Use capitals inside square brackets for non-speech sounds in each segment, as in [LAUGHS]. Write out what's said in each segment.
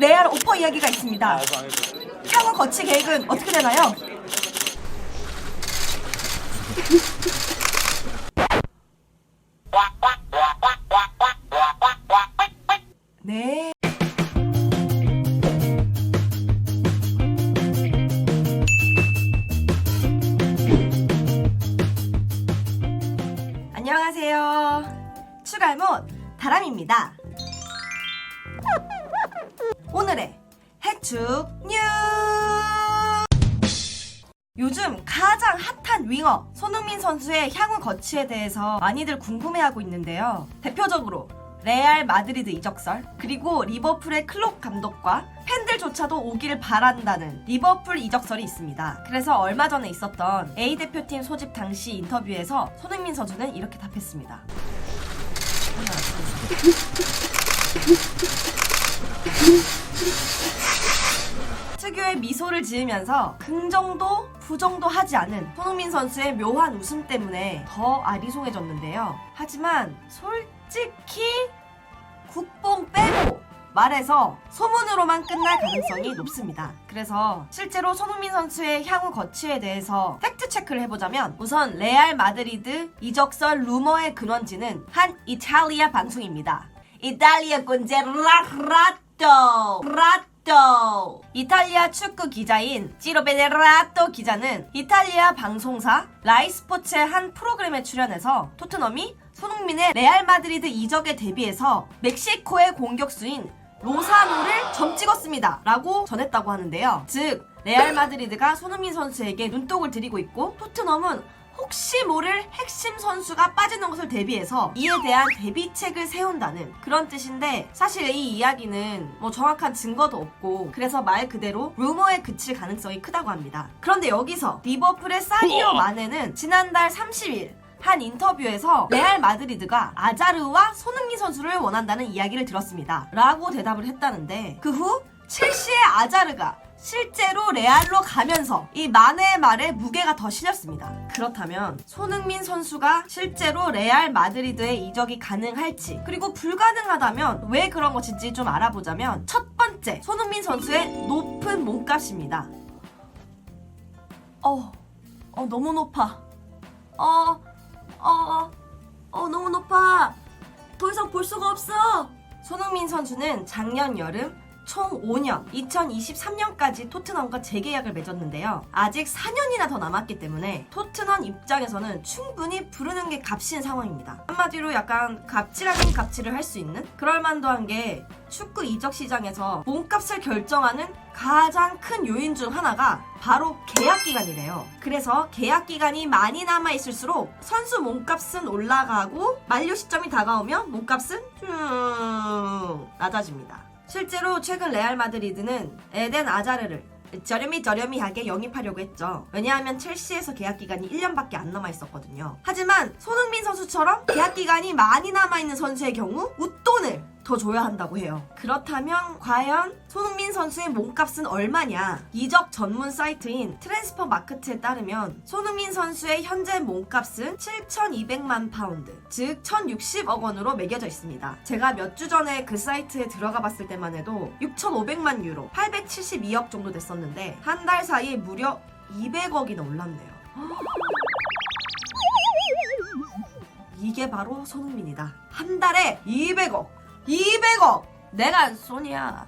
레알 오퍼 이야기가 있습니다. 향후 거치 계획은 어떻게 되나요? [LAUGHS] 네. 안녕하세요. 추갈못 다람입니다. 오늘의 해축 뉴 요즘 가장 핫한 윙어 손흥민 선수의 향후 거치에 대해서 많이들 궁금해하고 있는데요. 대표적으로 레알 마드리드 이적설 그리고 리버풀의 클롭 감독과 팬들조차도 오기를 바란다는 리버풀 이적설이 있습니다. 그래서 얼마 전에 있었던 A 대표팀 소집 당시 인터뷰에서 손흥민 선수는 이렇게 답했습니다. 특유의 미소를 지으면서 긍정도 부정도 하지 않은 손흥민 선수의 묘한 웃음 때문에 더 아리송해졌는데요. 하지만 솔직히 국뽕 빼고 말해서 소문으로만 끝날 가능성이 높습니다. 그래서 실제로 손흥민 선수의 향후 거치에 대해서 팩트 체크를 해보자면 우선 레알 마드리드 이적설 루머의 근원지는 한 이탈리아 방송입니다. 이탈리아 꼰제 라라토 라토 이탈리아 축구 기자인 지로베네라토 기자는 이탈리아 방송사 라이스포츠의 한 프로그램에 출연해서 토트넘이 손흥민의 레알 마드리드 이적에 대비해서 멕시코의 공격수인 로사노를 점 찍었습니다. 라고 전했다고 하는데요. 즉, 레알 마드리드가 손흥민 선수에게 눈독을 들이고 있고 토트넘은 혹시 모를 핵심 선수가 빠지는 것을 대비해서 이에 대한 대비책을 세운다는 그런 뜻인데 사실 이 이야기는 뭐 정확한 증거도 없고 그래서 말 그대로 루머에 그칠 가능성이 크다고 합니다. 그런데 여기서 리버풀의 사디오 마네는 지난달 30일 한 인터뷰에서 레알 마드리드가 아자르와 손흥민 선수를 원한다는 이야기를 들었습니다. 라고 대답을 했다는데 그 후 첼시의 아자르가 실제로 레알로 가면서 이 마네의 말에 무게가 더 실렸습니다. 그렇다면 손흥민 선수가 실제로 레알 마드리드의 이적이 가능할지 그리고 불가능하다면 왜 그런 것인지 좀 알아보자면 첫 번째 손흥민 선수의 높은 몸값입니다. 어, 어 너무 높아. 어, 어, 어, 너무 높아. 더 이상 볼 수가 없어. 손흥민 선수는 작년 여름 총 5년, 2023년까지 토트넘과 재계약을 맺었는데요. 아직 4년이나 더 남았기 때문에 토트넘 입장에서는 충분히 부르는 게 값인 상황입니다. 한마디로 약간 갑질하는 갑질을 할 수 있는 그럴 만도 한 게 축구 이적 시장에서 몸값을 결정하는 가장 큰 요인 중 하나가 바로 계약 기간이래요. 그래서 계약 기간이 많이 남아 있을수록 선수 몸값은 올라가고 만료 시점이 다가오면 몸값은 쭉 낮아집니다. 실제로 최근 레알 마드리드는 에덴 아자르를 저렴이 저렴이하게 영입하려고 했죠. 왜냐하면 첼시에서 계약 기간이 1년밖에 안 남아 있었거든요. 하지만 손흥민 선수처럼 계약 기간이 많이 남아 있는 선수의 경우 웃돈을 더 줘야 한다고 해요. 그렇다면 과연 손흥민 선수의 몸값은 얼마냐? 이적 전문 사이트인 트랜스퍼 마크트에 따르면 손흥민 선수의 현재 몸값은 7,200만 파운드, 즉 1,060억 원으로 매겨져 있습니다. 제가 몇 주 전에 그 사이트에 들어가 봤을 때만 해도 6,500만 유로, 872억 정도 됐었는데 한 달 사이에 무려 200억이나 올랐네요. 이게 바로 손흥민이다. 한 달에 200억. 200억. 내가 손이야.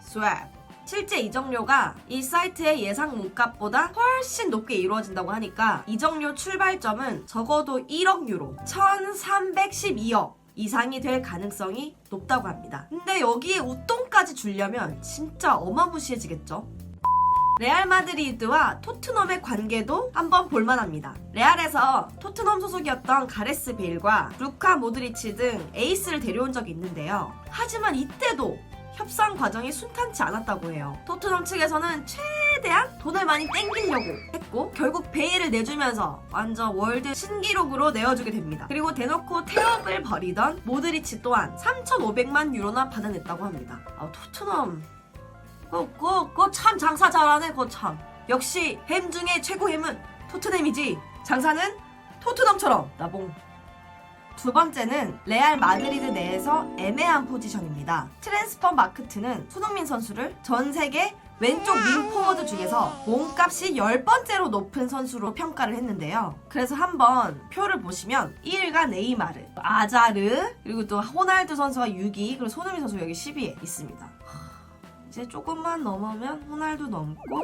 스왑. 실제 이적료가 이 사이트의 예상 몸값보다 훨씬 높게 이루어진다고 하니까 이적료 출발점은 적어도 1억 유로, 1312억 이상이 될 가능성이 높다고 합니다. 근데 여기에 웃돈까지 주려면 진짜 어마무시해지겠죠? 레알 마드리드와 토트넘의 관계도 한번 볼만합니다. 레알에서 토트넘 소속이었던 가레스 베일과 루카 모드리치 등 에이스를 데려온 적이 있는데요. 하지만 이때도 협상 과정이 순탄치 않았다고 해요. 토트넘 측에서는 최대한 돈을 많이 땡기려고 했고 결국 베일을 내주면서 완전 월드 신기록으로 내어주게 됩니다. 그리고 대놓고 태업을 벌이던 모드리치 또한 3,500만 유로나 받아냈다고 합니다. 아, 토트넘 그, 그, 그참 장사 잘하네, 그 참. 역시 햄 중에 최고 햄은 토트넘이지. 장사는 토트넘처럼 나봉. 두 번째는 레알 마드리드 내에서 애매한 포지션입니다. 트랜스퍼 마크트는 손흥민 선수를 전 세계 왼쪽 윙 포워드 중에서 몸값이 10번째로 높은 선수로 평가를 했는데요. 그래서 한번 표를 보시면 1위가 네이마르, 아자르, 그리고 또 호날두 선수가 6위, 그리고 손흥민 선수 여기 10위에 있습니다. 하, 이제 조금만 넘으면 호날두 넘고 음,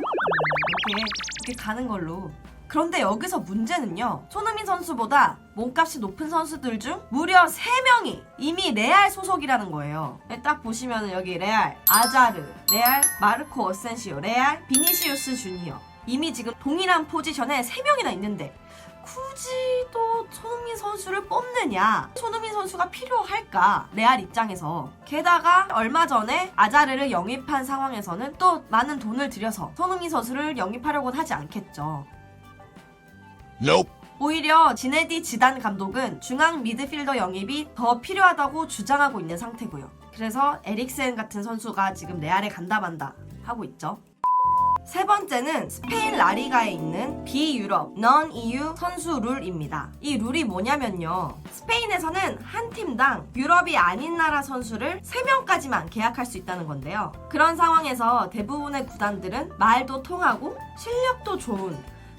이렇게 이렇게 가는 걸로. 그런데 여기서 문제는요. 손흥민 선수보다 몸값이 높은 선수들 중 무려 3명이 이미 레알 소속이라는 거예요. 네, 딱 보시면 여기 레알, 아자르, 레알, 마르코 어센시오, 레알, 비니시우스 주니어. 이미 지금 동일한 포지션에 3명이나 있는데 굳이 또 손흥민 선수를 뽑느냐? 손흥민 선수가 필요할까? 레알 입장에서. 게다가 얼마 전에 아자르를 영입한 상황에서는 또 많은 돈을 들여서 손흥민 선수를 영입하려고는 하지 않겠죠. Nope. 오히려 지네디 지단 감독은 중앙 미드필더 영입이 더 필요하다고 주장하고 있는 상태고요. 그래서 에릭센 같은 선수가 지금 레알에 간다만다 하고 있죠. 세 번째는 스페인 라리가에 있는 비유럽, 넌 EU 선수 룰입니다. 이 룰이 뭐냐면요. 스페인에서는 한 팀당 유럽이 아닌 나라 선수를 3명까지만 계약할 수 있다는 건데요. 그런 상황에서 대부분의 구단들은 말도 통하고 실력도 좋은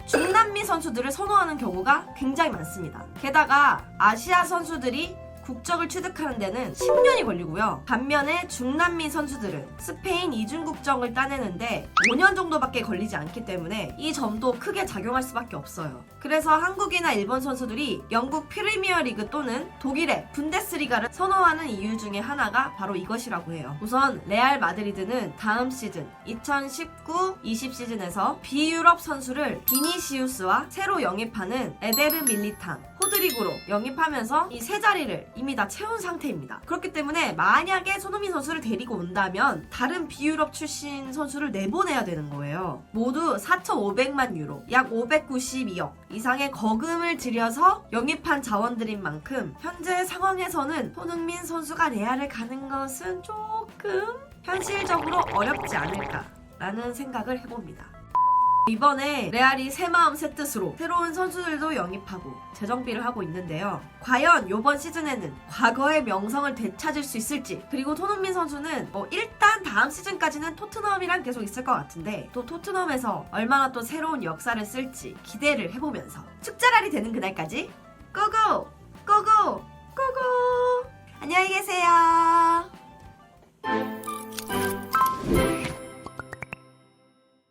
중남미 선수들을 선호하는 경우가 굉장히 많습니다. 게다가 아시아 선수들이 국적을 취득하는 데는 10년이 걸리고요. 반면에 중남미 선수들은 스페인 이중 국적을 따내는데 5년 정도밖에 걸리지 않기 때문에 이 점도 크게 작용할 수밖에 없어요. 그래서 한국이나 일본 선수들이 영국 프리미어 리그 또는 독일의 분데스리가를 선호하는 이유 중에 하나가 바로 이것이라고 해요. 우선 레알 마드리드는 다음 시즌 2019-20 시즌에서 비유럽 선수를 비니시우스와 새로 영입하는 에데르 밀리탕, 호드리구로 영입하면서 이 세 자리를 이미 다 채운 상태입니다. 그렇기 때문에 만약에 손흥민 선수를 데리고 온다면 다른 비유럽 출신 선수를 내보내야 되는 거예요. 모두 4,500만 유로, 약 592억 이상의 거금을 들여서 영입한 자원들인 만큼 현재 상황에서는 손흥민 선수가 레알을 가는 것은 조금 현실적으로 어렵지 않을까라는 생각을 해봅니다. 이번에 레알이 새 마음 새 뜻으로 새로운 선수들도 영입하고 재정비를 하고 있는데요. 과연 이번 시즌에는 과거의 명성을 되찾을 수 있을지 그리고 손흥민 선수는 뭐 일단 다음 시즌까지는 토트넘이랑 계속 있을 것 같은데 또 토트넘에서 얼마나 또 새로운 역사를 쓸지 기대를 해보면서 축제랄이 되는 그날까지 고고 고고 고고 안녕히 계세요.